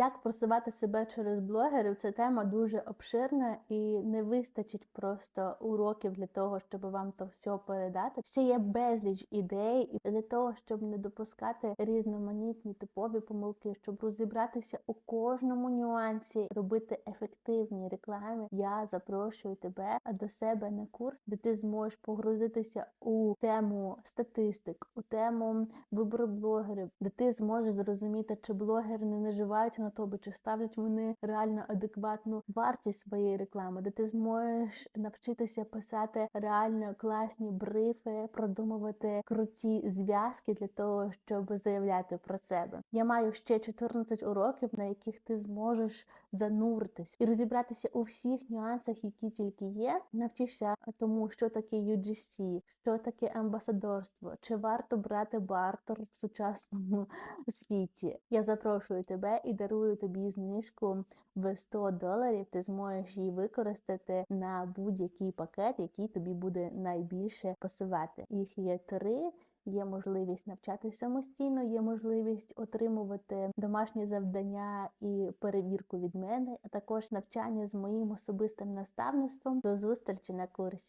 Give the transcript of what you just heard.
Як просувати себе через блогерів? Це тема дуже обширна і не вистачить просто уроків для того, щоб вам то все передати. Ще є безліч ідей, і для того, щоб не допускати різноманітні типові помилки, щоб розібратися у кожному нюансі, робити ефективні реклами. Я запрошую тебе до себе на курс, де ти зможеш погрузитися у тему статистик, у тему вибору блогерів, де ти зможеш зрозуміти, чи блогери не наживаються на тобі, чи ставлять вони реально адекватну вартість своєї реклами, де ти зможеш навчитися писати реально класні брифи, продумувати круті зв'язки для того, щоб заявляти про себе. Я маю ще 14 уроків, на яких ти зможеш зануритись і розібратися у всіх нюансах, які тільки є. Навчишся тому, що таке UGC, що таке амбасадорство, чи варто брати бартер в сучасному світі. Я запрошую тебе і дарую тобі знижку в 100 доларів. Ти зможеш її використати на будь-який пакет, який тобі буде найбільше пасувати. Їх є три. Є можливість навчатися самостійно, є можливість отримувати домашні завдання і перевірку від мене, а також навчання з моїм особистим наставництвом. До зустрічі на курсі.